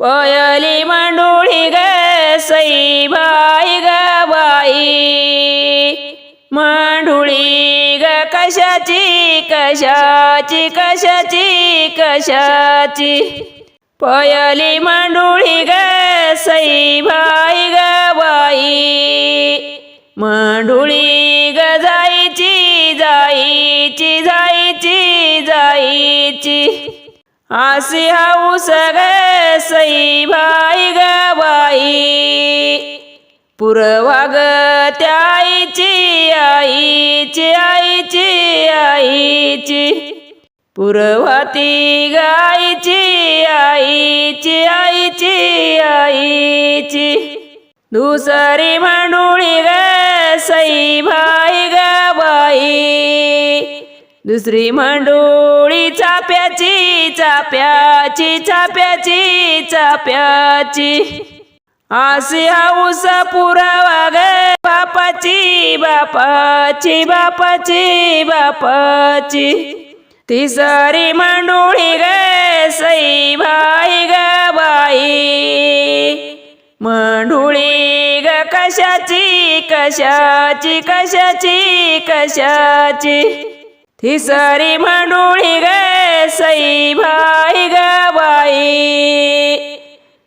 पयली मांडुळी ग सई बाई ग बाई. मांडुळी ग कशाची कशाची कशाची कशाची. पयली मांडुळी ग सई बाई ग बाई. मांडुळी ग जायची जायची जायची जायची आसी हाऊस ग सई भाई ग बाई. पुरवाग त्याईची आईची आईची आईची. पुरवाती गाईची आईची आईची आईची दुसरी मांडुळी ग सई भाई ग बाई. दुसरी मांडुळी चाप्याची चाप्याची चाप्याची चाप्याची आसी हाऊस पुरावा ग बापाची बापाची बापाची बापाची. तिसरी मांडुळी ग सई भाई ग बाई. मांडुळी ग कशाची कशाची कशाची कशाची. तिसरी मांडुळी ग सई भाई ग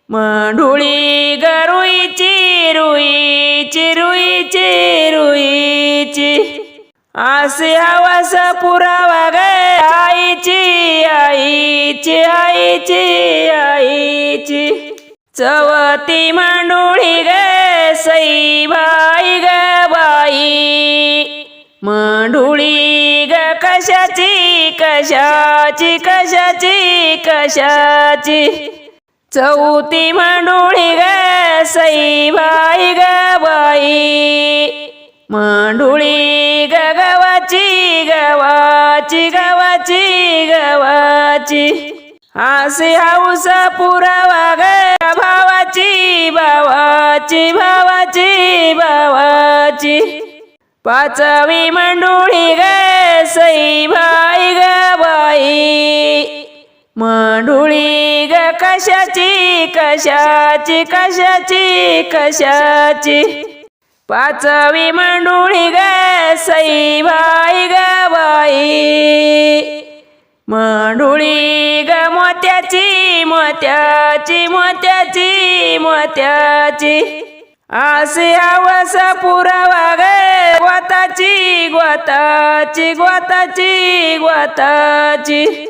मांडुळी ग रुईची रुईची रुईची रुईची आसे आवास पुरावा ग आईची आईची आईची आईची. चवती मांडुळी ग सई भाई ग बाई. मांडुळी कशाची कशाची कशाची कशाची? चौथी मांडुळी ग सई बाई ग बाई. मांडुळी ग गवाची गवाची गवाची गवाची. आसे हाऊस पुरावा ग भावाची भावाची भावाची भावाची. पाचवी मांडुळी ग सई भाई ग बाई. मांडुळी ग कशाची कशाची कशाची कशाची. पाचवी मांडुळी ग सई भाई ग बाई. मांडुळी ग मोत्याची मोत्याची मोत्याची मोत्याची. आसे आवास पुरावा गोताची गोताची गोताची.